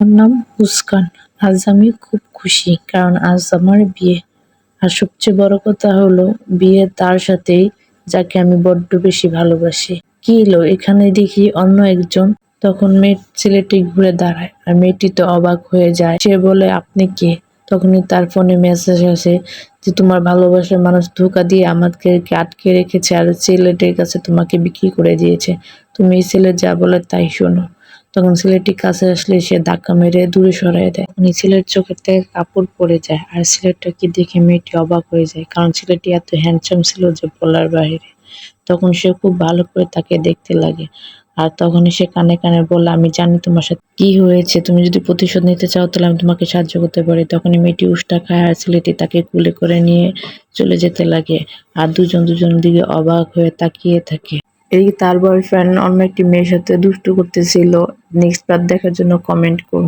আমার নাম মুস্কান আজ আমি খুব খুশি, কারণ আজ আমার বিয়ে। আর সবচেয়ে বড় কথা হলো, বিয়ে তার সাথেই, যাকে আমি বড্ড বেশি ভালোবাসি। কি এলো এখানে দেখি অন্য একজন। তখন মেয়ে ছেলেটি ঘুরে দাঁড়ায়, আর মেয়েটি তো অবাক হয়ে যায়। সে বলে, আপনি কে? তখনই তার ফোনে মেসেজ আসে যে, তোমার ভালোবাসার মানুষ ধোকা দিয়ে আমাকে আটকে রেখেছে, আর ছেলেটির কাছে তোমাকে বিক্রি করে দিয়েছে। তুমি এই ছেলে যা বলে তাই শোনো। তখন ছেলেটি কাছে আসলে সে ধাক্কা মেরে দূরে সরাই দেয়। উনি ছেলের চোখের থেকে কাপড় পরে যায় আর ছেলেটাকে দেখে মেয়েটি অবাক হয়ে যায়, কারণ ছেলেটি এত হ্যান্ডসাম ছিল যে বলার বাইরে তখন সে খুব ভালো করে তাকে দেখতে লাগে আর তখনই সে কানে কানে বলল আমি জানি তোমার সাথে কি হয়েছে, তুমি যদি প্রতিশোধ নিতে চাও তাহলে আমি তোমাকে সাহায্য করতে পারি। তখনই মেয়েটি উষ্টা খায় আর ছেলেটি তাকে কুলে করে নিয়ে চলে যেতে লাগে আর দুজন দুজনের দিকে অবাক হয়ে তাকিয়ে থাকে। এই তার বয়ফ্রেন্ড অন্য একটি মেয়ের সাথে দুষ্টু করতেছিল। নেক্সট পার্ট দেখার জন্য কমেন্ট করুন।